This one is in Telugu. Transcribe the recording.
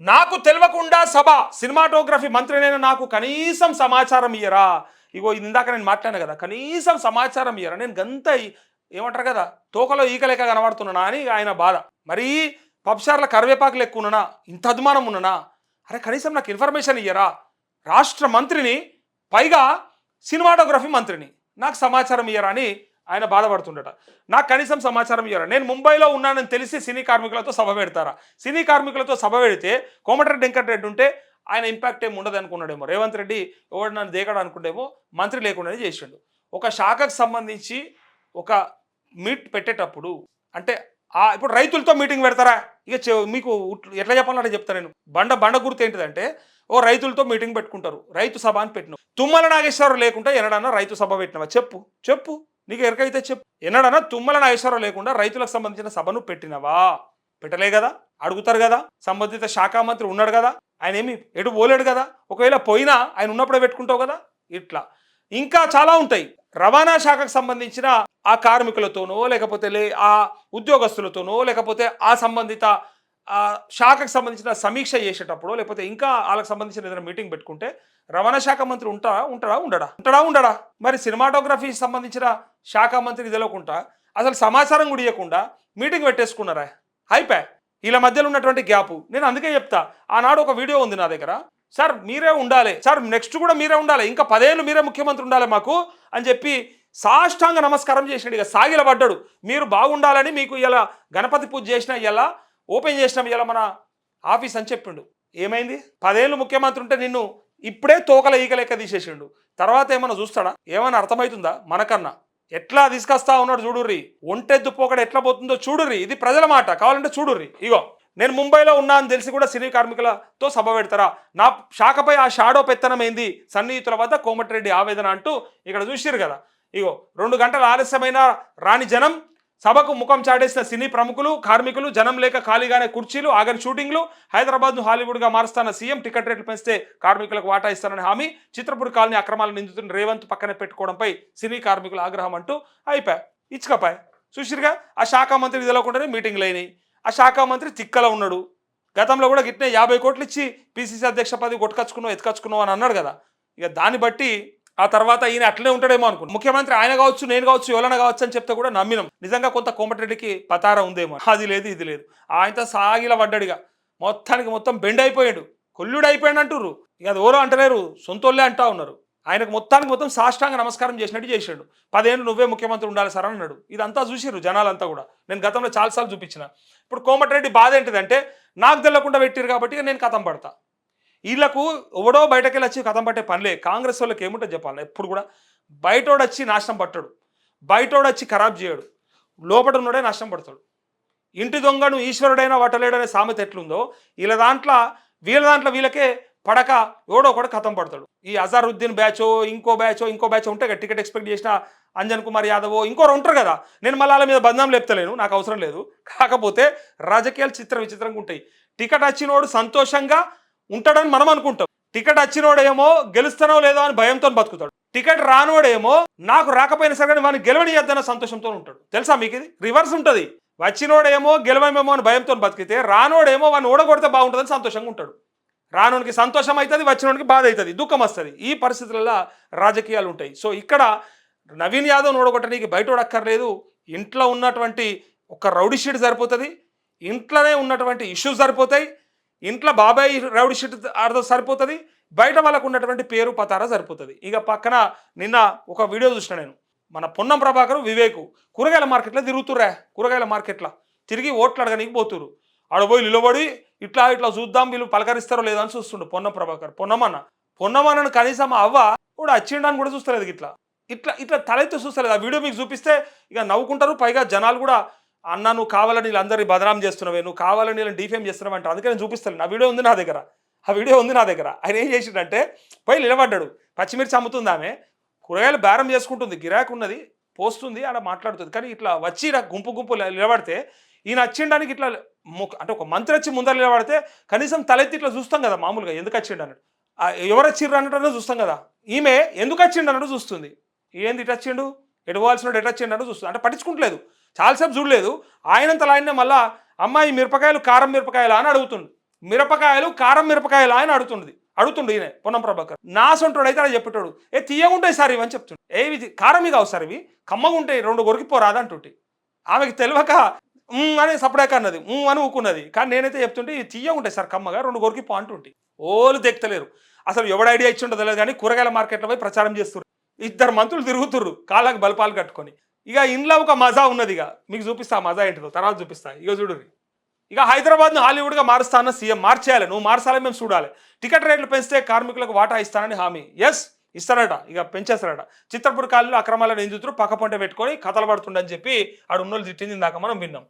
నాకు తెలియకుండా సభ సినిమాటోగ్రఫీ మంత్రినైనా నాకు కనీసం సమాచారం ఇయ్యరా? ఇగో ఇందాక నేను మాట్లాడాను కదా కనీసం సమాచారం ఇయ్యరా? నేను గంత ఏమంటారు కదా తోకలో ఈకలేక కనబడుతున్నానా అని ఆయన బాధ. మరీ పబ్షార్ల కరివేపాకు లెక్క ఉన్నానా? ఇంత అభిమానం ఉన్నానా? అరే కనీసం నాకు ఇన్ఫర్మేషన్ ఇయ్యరా? రాష్ట్ర మంత్రిని పైగా సినిమాటోగ్రఫీ మంత్రిని నాకు సమాచారం ఇయ్యరా అని ఆయన బాధపడుతుండట. నాకు కనీసం సమాచారం ఇయ్యరా నేను ముంబైలో ఉన్నానని తెలిసి సినీ కార్మికులతో సభ పెడతారా? సినీ కార్మికులతో సభ పెడితే కోమటిరెడ్డి వెంకటరెడ్డి ఉంటే ఆయన ఇంపాక్ట్ ఏమి ఉండదు అనుకున్నాడేమో. రేవంత్ రెడ్డి ఎవడు నన్ను దేకడు అనుకుంటేమో మంత్రి లేకుండానే చేసిండు. ఒక శాఖకు సంబంధించి ఒక మీట్ పెట్టేటప్పుడు అంటే ఆ ఇప్పుడు రైతులతో మీటింగ్ పెడతారా? ఇక మీకు ఎట్లా చెప్పాలంటే చెప్తా నేను. బండ బండ గుర్తు ఏంటిదంటే ఓ రైతులతో మీటింగ్ పెట్టుకుంటారు. రైతు సభ అని పెట్టినావు తుమ్మల నాగేశ్వరరావు లేకుండా ఎనడన్నా రైతు సభ పెట్టినవా? చెప్పు చెప్పు. నీకు ఎరకైతే చెప్పు. ఎన్నడన్నా తుమ్మల నాగేశ్వరరావు లేకుండా రైతులకు సంబంధించిన సభను పెట్టినవా? పెట్టలే కదా? అడుగుతారు కదా? సంబంధిత శాఖ మంత్రి ఉన్నాడు కదా? ఆయన ఏమి ఎటు పోలేడు కదా? ఒకవేళ పోయినా ఆయన ఉన్నప్పుడే పెట్టుకుంటావు కదా? ఇట్లా. ఇంకా చాలా ఉంటాయి. రవాణా శాఖకు సంబంధించిన ఆ కార్మికులతోనో లేకపోతే లే ఆ ఉద్యోగస్తులతోనో లేకపోతే ఆ సంబంధిత శాఖకు సంబంధించిన సమీక్ష చేసేటప్పుడు లేకపోతే ఇంకా వాళ్ళకి సంబంధించిన ఏదైనా మీటింగ్ పెట్టుకుంటే రవాణా శాఖ మంత్రి ఉంటారా ఉంటాడా ఉండడా? ఉంటాడా ఉండడా? మరి సినిమాటోగ్రఫీ సంబంధించిన శాఖ మంత్రి తెలియకుండా అసలు సమాచారం కూడా ఇవ్వకుండా మీటింగ్ పెట్టేసుకున్నారా? అయిపోయా వీళ్ళ మధ్యలో ఉన్నటువంటి గ్యాప్. నేను అందుకే చెప్తా ఆనాడు ఒక వీడియో ఉంది నా దగ్గర. సార్ మీరే ఉండాలి. సార్ నెక్స్ట్ కూడా మీరే ఉండాలి. ఇంకా పదేళ్ళు మీరే ముఖ్యమంత్రి ఉండాలి మాకు అని చెప్పి సాష్టాంగ నమస్కారం చేసినాడు. ఇక సాగిలబడ్డాడు. మీరు బాగుండాలని మీకు ఇలా గణపతి పూజ చేసిన ఇలా ఓపెన్ చేసినాం ఇలా మన ఆఫీస్ అని చెప్పిండు. ఏమైంది? పదేళ్ళు ముఖ్యమంత్రి ఉంటే నిన్ను ఇప్పుడే తోకల ఈక లెక్క తీసేసిండు. తర్వాత ఏమన్నా చూస్తాడా? ఏమైనా అర్థమవుతుందా? మనకన్నా. ఎట్లా తీసుకొస్తా ఉన్నాడు చూడుర్రి. ఒంటెద్దు పోకడ ఎట్లా పోతుందో చూడుర్రి. ఇది ప్రజల మాట. కావాలంటే చూడుర్రి. ఇగో నేను ముంబైలో ఉన్నా అని తెలిసి కూడా సినీ కార్మికులతో సభ పెడతారా? నా శాఖపై ఆ షాడో పెత్తనం ఏంది? సన్నిహితుల వద్ద కోమటిరెడ్డి ఆవేదన అంటూ ఇక్కడ చూసిరు కదా. ఇగో రెండు గంటల ఆలస్యమైన రాని జనం సభకు ముఖం చాటేసిన సినీ ప్రముఖులు కార్మికులు జనం లేక ఖాళీగానే కుర్చీలు ఆగని షూటింగ్లు హైదరాబాద్ను హాలీవుడ్గా మారుస్తాన సీఎం టికెట్ రేట్లు పెంచితే కార్మికులకు వాటా ఇస్తానని హామీ చిత్రపూర్ కాలనీ అక్రమాలు నిందితున్న రేవంత్ పక్కన పెట్టుకోవడంపై సినీ కార్మికుల ఆగ్రహం అంటూ అయిపోయా ఇచ్చుకపాయ్. చూసిరుగా ఆ శాఖ మంత్రి తెలియకుండానే మీటింగ్లు అయినాయి. ఆ శాఖ మంత్రి తిక్కలో ఉన్నాడు. గతంలో కూడా గిట్నే యాభై కోట్లు ఇచ్చి పిసిసి అధ్యక్ష పదవి కొట్టుకచ్చుకున్నావు ఎత్తుకచ్చుకున్నావు అని అన్నాడు కదా. ఇక దాన్ని బట్టి ఆ తర్వాత ఈయన అట్లనే ఉంటాడేమో అనుకున్నాను ముఖ్యమంత్రి ఆయన కావచ్చు నేను కావచ్చు ఎవరైనా కావచ్చు అని చెప్తే కూడా నమ్మినాం. నిజంగా కొంత కోమటిరెడ్డికి పతారా ఉందేమో అది లేదు ఇది లేదు. ఆయనతో సాగిల పడ్డాడుగా. మొత్తానికి మొత్తం బెండ్ అయిపోయాడు. కొల్లుడు అయిపోయాడు అంటుర్రు. ఇక అది ఎవరో అంటలేరు. సొంతోళ్ళే అంటా ఉన్నారు. ఆయనకు మొత్తానికి మొత్తం సాష్టాంగ నమస్కారం చేసినట్టు చేశాడు. పదేళ్ళు నువ్వే ముఖ్యమంత్రి ఉండాలి సార్ అన్నాడు. ఇదంతా చూసిర్రు జనాలంతా కూడా. నేను గతంలో చాలాసార్లు చూపించిన. ఇప్పుడు కోమటిరెడ్డి బాధ ఏంటిదంటే నాకు తెలియకుండా పెట్టిరు కాబట్టి నేను కథం పడతా. వీళ్ళకు ఎవడో బయటకెళ్ళి వచ్చి కథం పట్టే పనిలే కాంగ్రెస్ వాళ్ళకి ఏముంటుంది చెప్పాలి. ఎప్పుడు కూడా బయటోడు వచ్చి నాశనం పట్టాడు. బయటోడు వచ్చి ఖరాబ్ చేయడు. లోపల ఉన్నోడే నాశనం పడతాడు. ఇంటి దొంగను ఈశ్వరుడైనా వట్టలేడనే సామెత ఎట్లుందో వీళ్ళ దాంట్లో వీళ్ళ దాంట్లో వీళ్ళకే పడక ఎవడో ఒకడు కథం పడతాడు. ఈ అజారుద్దీన్ బ్యాచో ఇంకో బ్యాచో ఇంకో బ్యాచ్ ఉంటే కదా టికెట్ ఎక్స్పెక్ట్ చేసిన అంజన్ కుమార్ యాదవ్ ఇంకోరు ఉంటారు కదా. నేను మళ్ళీ మీద బంధం లేపుతలేను నాకు అవసరం లేదు. కాకపోతే రాజకీయాలు చిత్ర విచిత్రంగా ఉంటాయి. టికెట్ వచ్చినోడు సంతోషంగా ఉంటాడని మనం అనుకుంటాం. టికెట్ వచ్చినోడేమో గెలుస్తానో లేదో అని భయంతో బతుకుతాడు. టికెట్ రానోడేమో నాకు రాకపోయినా సరే కానీ వాడిని గెలవనియద్దన్న సంతోషంతో ఉంటాడు. తెలుసా మీకు ఇది? రివర్స్ ఉంటుంది. వచ్చినోడేమో గెలవమేమో అని భయంతో బతికితే రానోడేమో వాడిని ఓడగొడితే బాగుంటుందని సంతోషంగా ఉంటాడు. రానోనికి సంతోషం అవుతుంది వచ్చినోడికి బాధ అవుతుంది దుఃఖం వస్తుంది ఈ పరిస్థితులలో రాజకీయాలు ఉంటాయి. సో ఇక్కడ నవీన్ యాదవ్ ఓడగొట్టడానికి బయట ఓడక్కర్లేదు ఇంట్లో ఉన్నటువంటి ఒక రౌడీ షీట్ సరిపోతుంది. ఇంట్లోనే ఉన్నటువంటి ఇష్యూస్ సరిపోతాయి. ఇంట్లో బాబాయ్ రౌడీ షీట్ ఆడదో సరిపోతుంది బయట వాళ్ళకు ఉన్నటువంటి పేరు పతారా సరిపోతుంది. ఇక పక్కన నిన్న ఒక వీడియో చూసిన నేను. మన పొన్నం ప్రభాకర్ వివేకు కూరగాయల మార్కెట్లో తిరుగుతుర్రా కూరగాయల మార్కెట్లో. తిరిగి ఓట్లు అడగనీకి పోతురు ఆడపోయి నిలబడి ఇట్లా ఇట్లా చూద్దాం వీళ్ళు పలకరిస్తారో లేదో అని చూస్తుండు పొన్నం ప్రభాకర్. పొన్నమన్న. పొన్నమన్నను కనీసం అవ్వ కూడా వచ్చిండని కూడా చూస్తలేదు ఇట్లా. ఇట్లా ఇట్లా తలెత్తి చూస్తలేదు. ఆ వీడియో మీకు చూపిస్తే ఇక నవ్వుకుంటారు పైగా జనాలు కూడా అన్న నువ్వు కావాలని వీళ్ళందరినీ బదనాం చేస్తున్నావే నువ్వు కావాలని వీళ్ళని డిఫేమ్ చేస్తున్నావు అంటే అందుకే నేను చూపిస్తాను నా వీడియో ఉంది నా దగ్గర. ఆ వీడియో ఉంది నా దగ్గర. ఆయన ఏం చేసిండంటే పోయి నిలబడ్డాడు. పచ్చిమిర్చి అమ్ముతుంది ఆమె. కూరగాయలు బేరం చేసుకుంటుంది. గిరాకు ఉన్నది పోస్తుంది అలా మాట్లాడుతుంది. కానీ ఇట్లా వచ్చి గుంపు గుంపు నిలబడితే ఈయన వచ్చిండానికి ఇట్లా అంటే ఒక మంత్రి వచ్చి ముందర నిలబడితే కనీసం తలెత్తి ఇట్లా చూస్తాం కదా మామూలుగా ఎందుకు వచ్చిండు? అన్నట్టు. ఆ ఎవరు వచ్చిర్రు? అన్నట్టు చూస్తాం కదా. ఈమె ఎందుకు వచ్చిండు? అన్నట్టు చూస్తుంది. ఏంది ఇటు వచ్చిండు? ఎటు పోవాల్సిన ఎటు వచ్చిండు? అన్నట్టు చూస్తుంది. అంటే పట్టించుకుంటలేదు. చాలాసేపు చూడలేదు. ఆయనంతలా ఆయనే మళ్ళా అమ్మాయి మిరపకాయలు కారం మిరపకాయలు? అని అడుగుతుండు. మిరపకాయలు కారం మిరపకాయలు? ఆయన అడుగుతుంది అడుగుతుండు ఈయన పొన్నం ప్రభాకర్. నా సొంటోడు అయితే అలా చెప్పేటోడు. ఏ తీయగుంటాయి సార్ ఇవని చెప్తుండు. ఏ ఇది కారం ఇవి కావు సార్ ఇవి. కమ్మగా ఉంటాయి రెండు కొరికిపోరాదు అంటుంటి. ఆమెకి తెలియక అని సపడాక అన్నది. అని ఊకున్నది. కానీ నేనైతే చెప్తుంటే ఇవి తీయగుంటాయి సార్ కమ్మగా రెండు కొరికిపో అంటుంటి. ఓలు తెక్కలేరు అసలు ఎవడు ఐడియా ఇచ్చి ఉండదు కానీ కూరగాయల మార్కెట్లో పోయి ప్రచారం చేస్తున్నారు ఇద్దరు మంత్రులు తిరుగుతుర్రు కాళ్ళకి బలపాలు కట్టుకొని. ఇక ఇంట్లో ఒక మజా ఉన్నది ఇక మీకు చూపిస్తా మజా ఏంటిదో తర్వాత చూపిస్తా. ఇక చూడు ఇక హైదరాబాద్ను హాలీవుడ్గా మారుస్తా అన్న సీఎం మార్చేయాలి నువ్వు మార్చాలని మేము చూడాలి. టికెట్ రేట్లు పెంచితే కార్మికులకు వాటా ఇస్తానని హామీ. ఎస్ ఇస్తారట. ఇక పెంచేస్తారట. చిత్రపూర్ కాలంలో అక్రమాలను నిందితులు పక్క పంట పెట్టుకొని కథలు పడుతుండని చెప్పి ఆడు ఉన్నోళ్ళు తిట్టింది దాకా మనం విన్నాం.